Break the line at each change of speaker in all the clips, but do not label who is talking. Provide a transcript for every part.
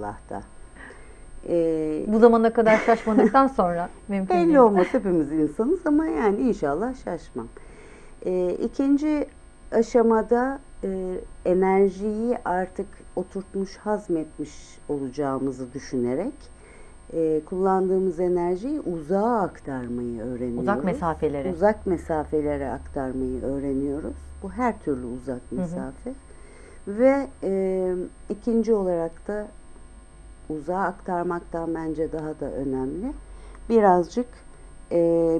inşallah da. Ee,
Bu zamana kadar şaşmadıktan sonra mümkün değil.
belli olmaz hepimiz insanız ama yani inşallah şaşmam. Ee, ikinci aşamada e, enerjiyi artık oturtmuş, hazmetmiş olacağımızı düşünerek e, kullandığımız enerjiyi uzağa aktarmayı öğreniyoruz.
Uzak mesafeleri.
Uzak mesafelere aktarmayı öğreniyoruz. Bu her türlü uzak mesafe. Ve e, ikinci olarak da uzağa aktarmaktan bence daha da önemli. Birazcık e,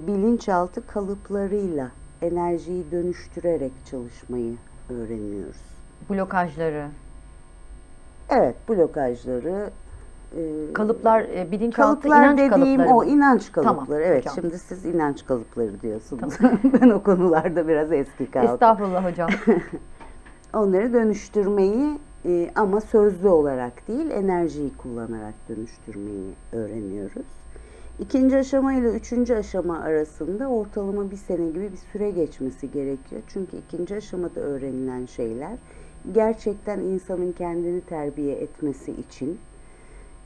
bilinçaltı kalıplarıyla enerjiyi dönüştürerek çalışmayı öğreniyoruz.
Blokajları,
Evet, blokajları, e,
kalıplar, e, bilinçaltı
kalıplar
inanç
dediğim
kalıpları.
o inanç
Tamam,
kalıpları. evet,
hocam.
şimdi siz inanç kalıpları diyorsunuz. ben o konularda biraz eski kaldım.
Estağfurullah hocam.
Onları dönüştürmeyi e, ama sözlü olarak değil, enerjiyi kullanarak dönüştürmeyi öğreniyoruz. İkinci aşama ile üçüncü aşama arasında ortalama bir sene gibi bir süre geçmesi gerekiyor. Çünkü ikinci aşamada öğrenilen şeyler gerçekten insanın kendini terbiye etmesi için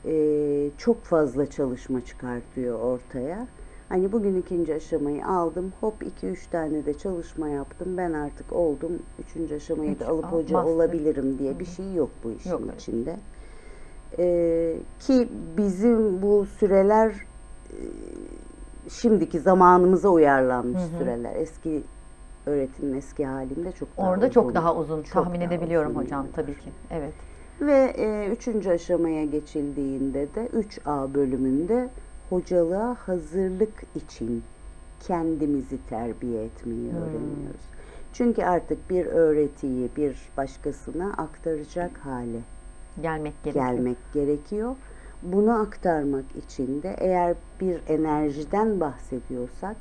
e, çok fazla çalışma çıkartıyor ortaya. Hani bugün ikinci aşamayı aldım, hop 2-3 tane de çalışma yaptım, ben artık oldum, üçüncü aşamayı
Üç,
da alıp
al,
hoca
master.
olabilirim diye bir şey yok bu işin
Yok, evet.
içinde. Ee, ki bizim bu süreler e, şimdiki zamanımıza uyarlanmış süreler. Eski öğretimin eski halinde çok daha
Orada
uzun.
çok daha uzun
Çok
tahmin
daha
edebiliyorum
uzun
hocam tabii ki. Evet.
Ve e, üçüncü aşamaya geçildiğinde de 3A bölümünde hocalığa hazırlık için kendimizi terbiye etmeyi
Hmm.
öğreniyoruz. Çünkü artık bir öğretiyi bir başkasına aktaracak hale
Gelmek gerekiyor.
gelmek gerekiyor. Bunu aktarmak için de eğer bir enerjiden bahsediyorsak,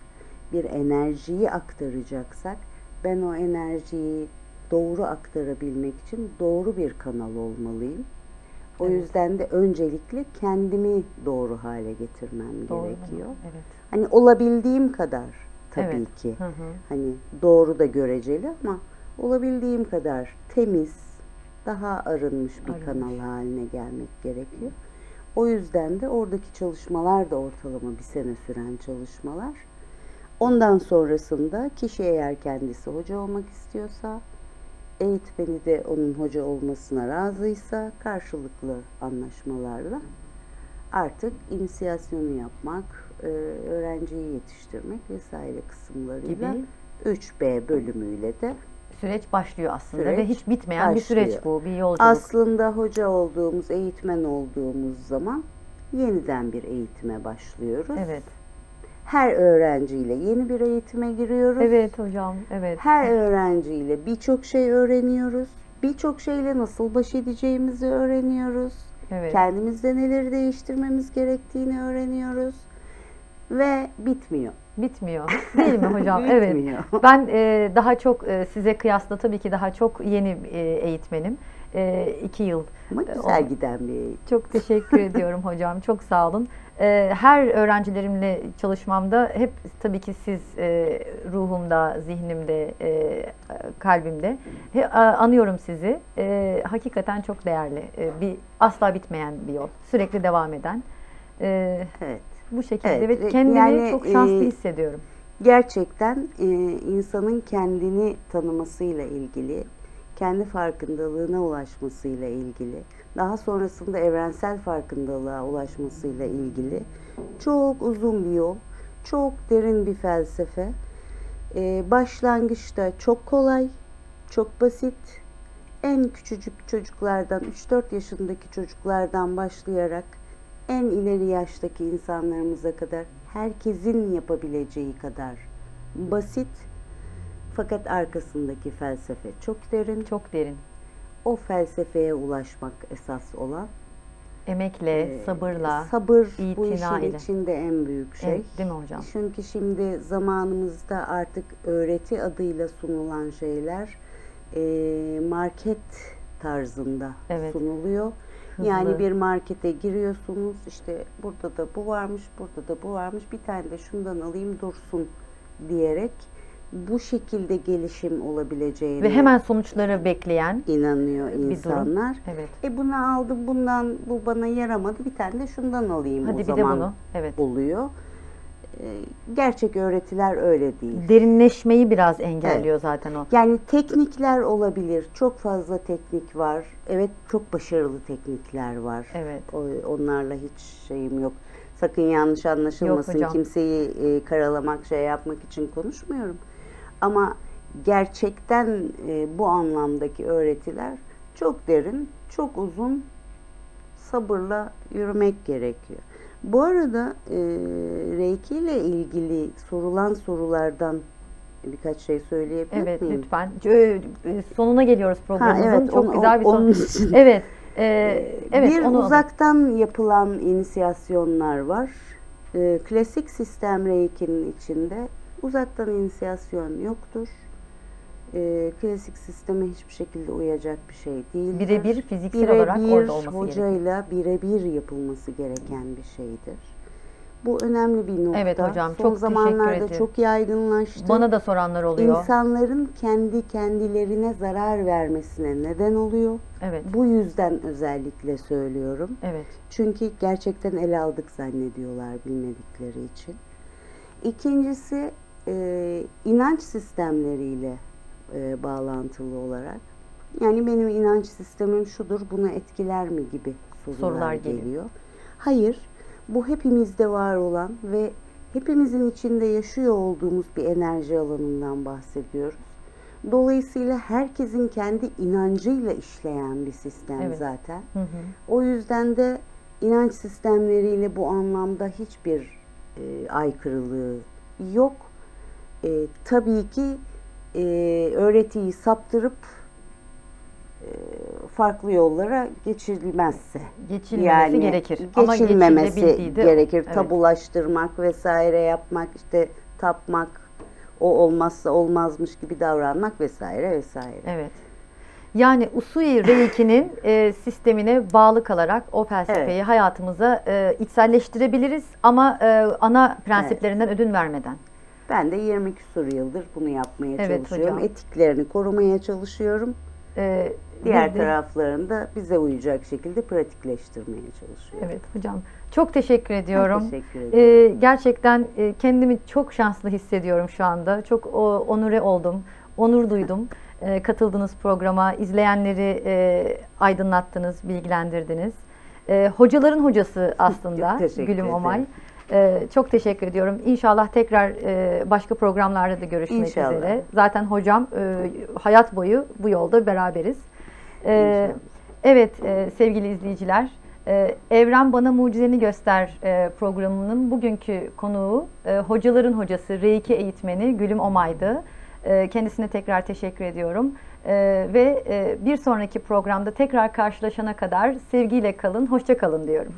bir enerjiyi aktaracaksak, ben o enerjiyi doğru aktarabilmek için doğru bir kanal olmalıyım. O
Evet.
yüzden de öncelikle kendimi doğru hale getirmem
Doğru.
gerekiyor.
Evet.
Hani olabildiğim kadar tabii
Evet.
ki.
Hı hı.
Hani doğru da göreceli ama olabildiğim kadar temiz, daha arınmış bir
Arınmış.
kanal haline gelmek gerekiyor. O yüzden de oradaki çalışmalar da ortalama bir sene süren çalışmalar. Ondan sonrasında kişi eğer kendisi hoca olmak istiyorsa, eğitmeni de onun hoca olmasına razıysa karşılıklı anlaşmalarla artık inisiyasyonu yapmak, e, öğrenciyi yetiştirmek vesaire kısımlarıyla
Gibi.
3B bölümüyle de
Süreç başlıyor aslında
Süreç
ve hiç bitmeyen bir süreç
başlıyor.
bu, bir yolculuk.
aslında hoca olduğumuz, eğitmen olduğumuz zaman yeniden bir eğitime başlıyoruz.
Evet.
Her öğrenciyle yeni bir eğitime giriyoruz.
Evet hocam. Evet.
Her öğrenciyle birçok şey öğreniyoruz. Birçok şeyle nasıl baş edeceğimizi öğreniyoruz.
Evet.
Kendimizde neleri değiştirmemiz gerektiğini öğreniyoruz. Ve bitmiyor.
Bitmiyor. Değil mi hocam? evet.
Bitmiyor.
Ben e, daha çok e, size kıyasla tabii ki daha çok yeni e, eğitmenim. E, iki yıl.
Ama
E,
güzel
o-
giden bir eğitim.
Çok teşekkür ediyorum hocam. Çok sağ olun. E, her öğrencilerimle çalışmamda hep tabii ki siz e, ruhumda, zihnimde, e, kalbimde he, a- anıyorum sizi. E, hakikaten çok değerli. E, bir asla bitmeyen bir yol. Sürekli devam eden. E,
Evet.
Bu şekilde
Evet,
ve
ve
kendimi
yani,
çok şanslı
e,
hissediyorum.
Gerçekten e, insanın kendini tanımasıyla ilgili, kendi farkındalığına ulaşmasıyla ilgili, daha sonrasında evrensel farkındalığa ulaşmasıyla ilgili çok uzun bir yol, çok derin bir felsefe. E, başlangıçta çok kolay, çok basit. En küçücük çocuklardan, 3-4 yaşındaki çocuklardan başlayarak en ileri yaştaki insanlarımıza kadar herkesin yapabileceği kadar basit fakat arkasındaki felsefe çok derin.
Çok derin.
O felsefeye ulaşmak esas olan.
Emekle,
Ee,
sabırla.
Sabır bu işin
ile.
içinde en büyük şey.
Evet, değil mi hocam?
Çünkü şimdi zamanımızda artık öğreti adıyla sunulan şeyler e, market tarzında
Evet.
sunuluyor.
Hızlı.
Yani bir markete giriyorsunuz işte burada da bu varmış, burada da bu varmış. Bir tane de şundan alayım dursun diyerek bu şekilde gelişim olabileceğine
Ve hemen sonuçları bekleyen
inanıyor insanlar.
Evet.
E bunu aldım bundan bu bana yaramadı bir tane de şundan alayım
Hadi
o
bir
zaman
de bunu. Evet.
oluyor. Gerçek öğretiler öyle değil.
Derinleşmeyi biraz engelliyor zaten o.
Yani teknikler olabilir. Çok fazla teknik var. Evet çok başarılı teknikler var.
Evet.
Onlarla hiç şeyim yok. Sakın yanlış anlaşılmasın.
hocam.
Kimseyi e, karalamak, şey yapmak için konuşmuyorum. Ama gerçekten e, bu anlamdaki öğretiler çok derin, çok uzun, sabırla yürümek gerekiyor. Bu arada e, Reiki ile ilgili sorulan sorulardan birkaç şey söyleyebilir
Evet
miyim?
lütfen. Ö- e, Sonuna geliyoruz programımızın.
evet,
Çok
onu-
güzel bir
onun
son.
için.
Evet. e, evet
bir
onu
uzaktan yapılan inisiyasyonlar var. Ee, klasik sistem Reiki'nin içinde uzaktan inisiyasyon yoktur. Ee, klasik sisteme hiçbir şekilde uyacak bir şey değildir.
Birebir fiziksel olarak
Birebir
orada olması
hocayla birebir yapılması gereken bir şeydir. Bu önemli bir nokta.
Evet hocam,
Son
çok teşekkür
zamanlarda çok yaygınlaştı.
bana da soranlar oluyor.
İnsanların kendi kendilerine zarar vermesine neden oluyor.
Evet.
Bu yüzden özellikle söylüyorum.
Evet.
Çünkü gerçekten ele aldık zannediyorlar bilmedikleri için. İkincisi e, inanç sistemleriyle e, bağlantılı olarak. Yani benim inanç sistemim şudur, bunu etkiler mi gibi sorular,
Sorular geliyor.
geliyor. Hayır, bu hepimizde var olan ve hepimizin içinde yaşıyor olduğumuz bir enerji alanından bahsediyoruz. Dolayısıyla herkesin kendi inancıyla işleyen bir sistem
Evet.
zaten.
Hı hı.
O yüzden de inanç sistemleriyle bu anlamda hiçbir e, aykırılığı yok. E, tabii ki e, öğretiyi saptırıp e, farklı yollara geçirilmezse.
Geçilmemesi gerekir. Ama
geçilmemesi
de-
gerekir.
Evet.
Tabulaştırmak vesaire yapmak, işte tapmak, o olmazsa olmazmış gibi davranmak vesaire vesaire.
Evet. Yani Usui Reiki'nin e, sistemine bağlı kalarak o felsefeyi
Evet.
hayatımıza e, içselleştirebiliriz ama e, ana prensiplerinden ödün vermeden.
Ben de 20 küsur yıldır bunu yapmaya
Evet
çalışıyorum.
hocam.
Etiklerini korumaya çalışıyorum.
E,
Diğer
de-
taraflarını da bize uyacak şekilde pratikleştirmeye çalışıyorum.
Evet hocam. Çok teşekkür ediyorum.
teşekkür
E,
ederim.
gerçekten e, kendimi çok şanslı hissediyorum şu anda. Çok o, onure oldum, onur duydum. E, katıldığınız programa, izleyenleri e, aydınlattınız, bilgilendirdiniz. E, hocaların hocası aslında
teşekkür
Gülüm Omay.
ederim.
E, çok teşekkür ediyorum. İnşallah tekrar e, başka programlarda da görüşmek
İnşallah.
üzere. Zaten hocam e, hayat boyu bu yolda beraberiz. E,
İnşallah.
evet e, sevgili izleyiciler, Evren Bana Mucizeni Göster programının bugünkü konuğu hocaların hocası, Reiki eğitmeni Gülüm Omay'dı. Kendisine tekrar teşekkür ediyorum. Ve bir sonraki programda tekrar karşılaşana kadar sevgiyle kalın, hoşça kalın diyorum.